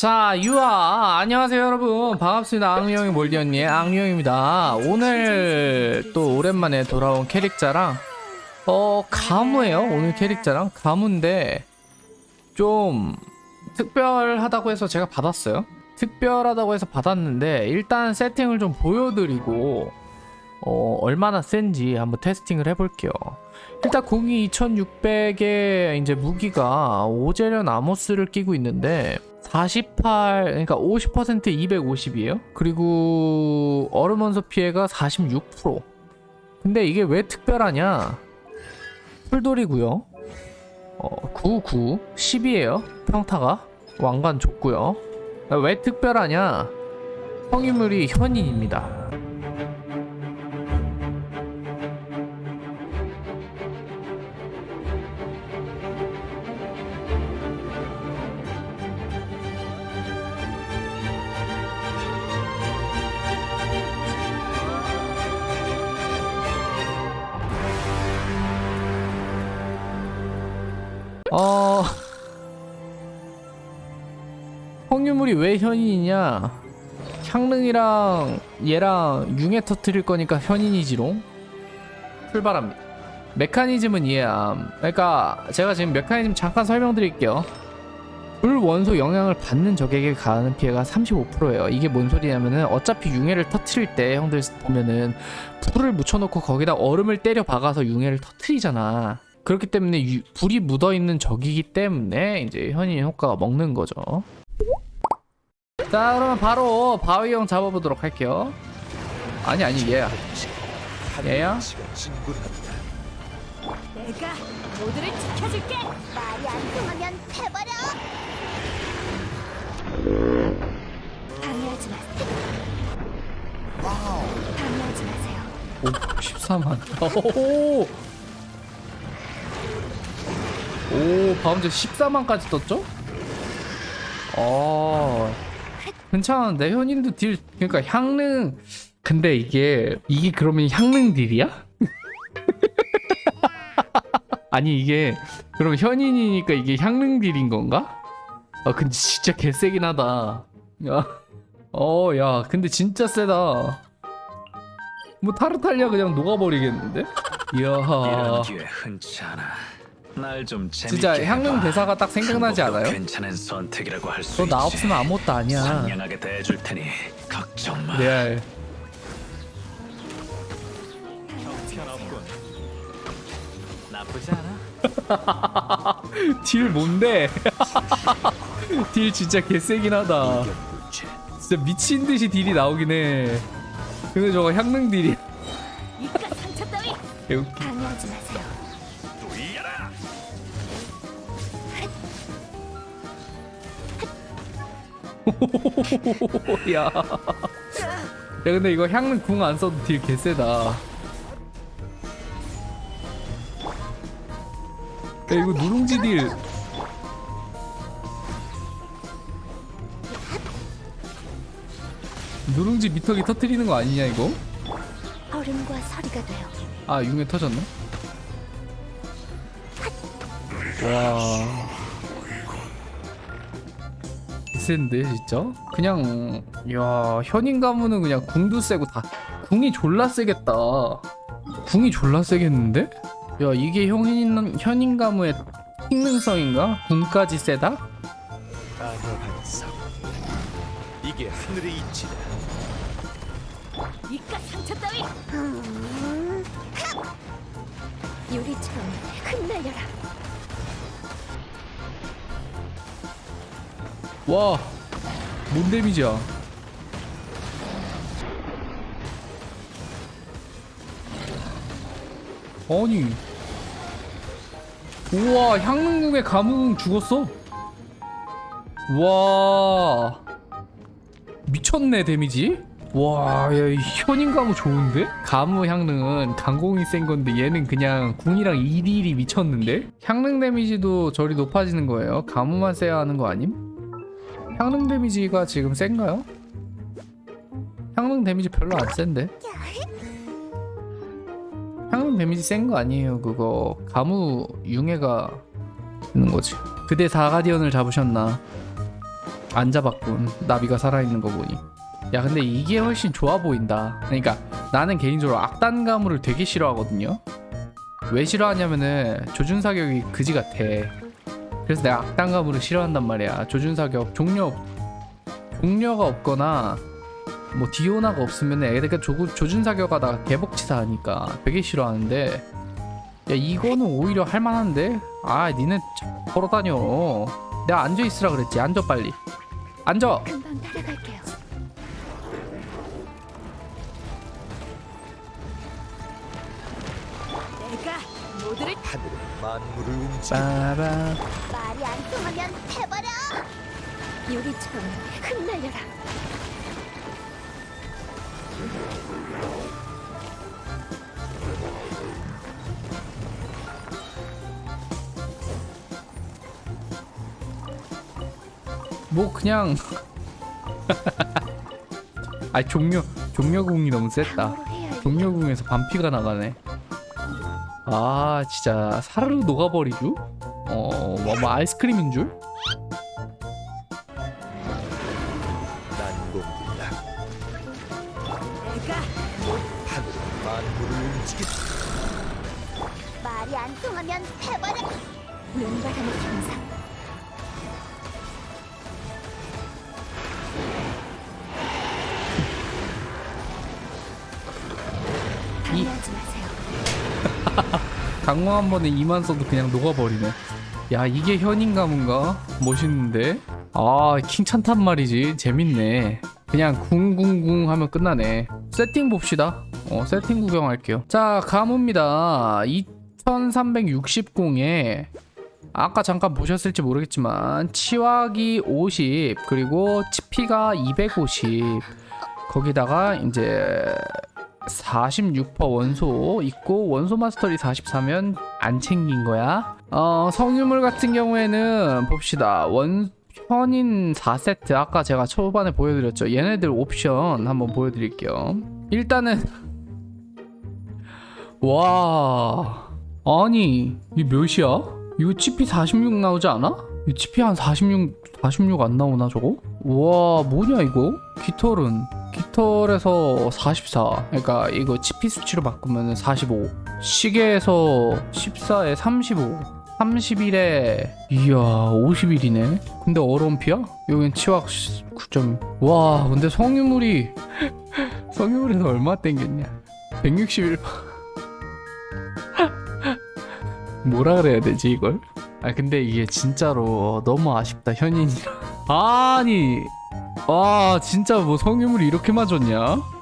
자 유아. 안녕하세요 여러분. 반갑습니다. 악령의 몰디언님 악령입니다. 오늘 또 오랜만에 돌아온 캐릭자랑 어 가무예요. 오늘 캐릭자랑 가무인데 좀 특별하다고 해서 제가 받았어요. 특별하다고 해서 받았는데 일단 세팅을 좀 보여드리고 어 얼마나 센지 한번 테스팅을 해볼게요 일단 공이 2600의 이제 무기가 오제련 아모스를 끼고 있는데 48 그러니까 50% 250이에요. 그리고 얼음 원소 피해가 46%. 근데 이게 왜 특별하냐? 풀돌이고요. 어, 99 10이에요. 평타가 왕관 좋고요. 왜 특별하냐? 성유물이 현인입니다. 어. 성유물이 왜 현인이냐? 향릉이랑 얘랑 융에 터트릴 거니까 현인이지롱? 출발합니다. 메커니즘은 이해함. 그러니까 제가 지금 메커니즘 잠깐 설명드릴게요. 불 원소 영향을 받는 적에게 가하는 피해가 35%예요. 이게 뭔 소리냐면은 어차피 융해를 터트릴 때 형들 보면은 불을 묻혀놓고 거기다 얼음을 때려 박아서 융해를 터트리잖아 그렇기 때문에 유- 불이 묻어 있는 적이기 때문에 이제 현인 효과가 먹는 거죠. 자, 그러면 바로 바위 형 잡아보도록 할게요. 아니 아니 얘야. 얘야? 내가 모두를 지켜줄게. 말이 안 통하면 해버려. 방해하지 마세요. 방해하지 마세요. 오, 14만. 오. 오, 전 14만까지 떴죠? 어. 괜찮은데 현인도 딜 그러니까 향릉 근데 이게 이게 그러면 향릉 딜이야? 아니 이게 그럼 현인이니까 이게 향릉 딜인 건가? 아 근데 진짜 개세긴 하다. 야. 어, 야, 근데 진짜 세다. 뭐 타르탈리아 그냥 녹아버리겠는데? 이런 이야. 기회 흔치 않아. 날 좀 재밌게 진짜 향릉 해봐. 대사가 딱 생각나지 한국도 않아요? 괜찮은 선택이라고 할수너 있지. 나 없으면 아무것도 아니야. 상냥하게 대해줄 테니 걱정 마. 레알. 나쁘지 않아. 딜 뭔데? 딜 진짜 개세긴 하다. 진짜 미친 듯이 딜이 나오긴 해. 근데 저거 향릉 딜이 이깟 상처 따위 개웃기. 방 야. 야 근데 이거 향릉 궁안 써도 딜 개세다. 야 이거 누룽지 딜. 누룽지 미터기 터트리는 거 아니냐 이거? 얼음과 서리가 돼요. 아 융에 터졌네. 와. 센데 진짜? 그냥 야 현인 가문은 그냥 궁도 세고 다 궁이 졸라 세겠다. 궁이 졸라 세겠는데? 야 이게 현인 현인 가문의 특능성인가? 궁까지 세다? 이게 하늘의 이치다. 이깟 상처 따위 음, 유리처럼 흩날려라. 와, 뭔 데미지야? 아니, 우와, 향릉궁의 가뭄 죽었어. 와, 미쳤네 데미지. 와, 야, 이 현인 가무 좋은데? 가무 향릉은 강공이 센 건데 얘는 그냥 궁이랑 2딜이 미쳤는데? 향릉 데미지도 저리 높아지는 거예요. 가무만 세야 하는 거 아님? 향릉 데미지가 지금 센가요? 향릉 데미지 별로 안 센데? 향릉 데미지 센 거 아니에요 그거. 가무 융해가 있는 거지. 그대 사가디언을 잡으셨나? 안 잡았군. 나비가 살아있는 거 보니. 야 근데 이게 훨씬 좋아 보인다. 그러니까 나는 개인적으로 악단 가물을 되게 싫어하거든요. 왜 싫어하냐면은 조준사격이 그지 같아 그래서 내가 가물을 싫어한단 말이야. 조준사격 종료 없- 종료가 없거나 뭐 디오나가 없으면 애가 조, 조준사격 하다가 개복치사 하니까 되게 싫어하는데 야 이거는 오히려 할만한데? 아 니네 걸어다녀. 내가 앉아있으라 그랬지. 앉아 빨리. 앉아. 금방 따라갈 만물을 움직인다. 빠바 말이 안 통하면 해버려. 유리처럼 흩날려라. 뭐 그냥 아 종료 종료궁이 너무 셌다 해야 종료궁에서 반피가 나가네 아 진짜 사르르 녹아버리죠 어 뭐 뭐 아이스크림인 줄 난공불락. 내가 하늘은 만물을 움직인다. 말이 안 통하면 해버려. 눈바람의 형상. 방해하지 마세요. 강화 한 번에 2만 써도 그냥 녹아버리네. 야 이게 현인 가문가? 멋있는데? 아 킹찬탄 말이지. 재밌네. 그냥 궁궁궁 하면 끝나네. 세팅 봅시다. 어 세팅 구경할게요. 자 가문입니다. 2360공에 아까 잠깐 보셨을지 모르겠지만 치와기 50 그리고 치피가 250 거기다가 이제 46% 원소 있고 원소 마스터리 44면 안 챙긴 거야. 어, 성유물 같은 경우에는 봅시다. 원 현인 4세트 아까 제가 초반에 보여드렸죠. 얘네들 옵션 한번 보여드릴게요. 일단은 와 아니 이 몇이야? 이거 치피 46 나오지 않아? 이 치피 한 46, 46 안 나오나 저거? 와 뭐냐 이거? 깃털은 깃털에서 44 그러니까 이거 치피 수치로 바꾸면 45 시계에서 14에 35 31에 이야 51이네. 근데 어려운피야? 여긴 치확 9점. 와 근데 성유물이 성유물에서 얼마 땡겼냐? 161 뭐라 그래야 되지 이걸? 아 근데 이게 진짜로 너무 아쉽다 현인이라 아니 와 진짜 뭐 성유물이 이렇게 맞았냐?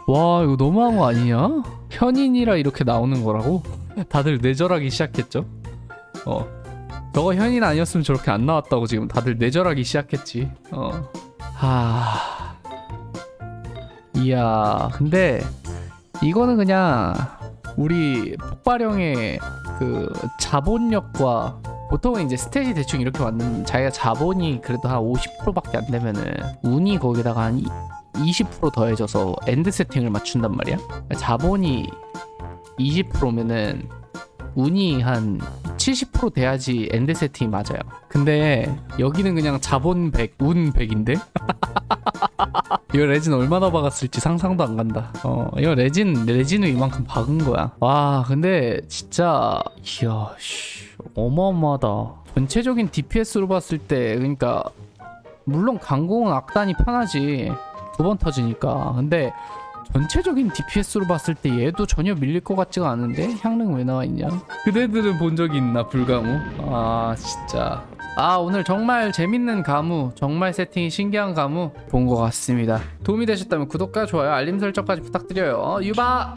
와 이거 너무한 거 아니냐? 현인이라 이렇게 나오는 거라고? 다들 뇌절하기 시작했죠? 어 저거 현인 아니었으면 저렇게 안 나왔다고 지금 다들 뇌절하기 시작했지 어 하... 이야 근데 이거는 그냥 우리 폭발형의 그 자본력과 보통은 이제 스탯이 대충 이렇게 왔는 자기가 자본이 그래도 한 50%밖에 안 되면은 운이 거기다가 한 20% 더해져서 엔드 세팅을 맞춘단 말이야. 자본이 20%면은 운이 한 70% 돼야지 엔드 세팅이 맞아요. 근데 여기는 그냥 자본 100, 운 100인데? 이거 레진 얼마나 박았을지 상상도 안 간다. 어, 이거 레진 레진을 이만큼 박은 거야. 와, 근데 진짜 이야, 씨, 어마어마하다. 전체적인 DPS로 봤을 때, 그러니까 물론 강공은 악단이 편하지 두 번 터지니까. 근데 전체적인 DPS로 봤을 때 얘도 전혀 밀릴 것 같지가 않은데 향릉 왜 나와 있냐? 그대들은 본 적이 있나 불가무? 아 진짜. 아 오늘 정말 재밌는 가무 정말 세팅이 신기한 가무 본 것 같습니다 도움이 되셨다면 구독과 좋아요 알림 설정까지 부탁드려요 유바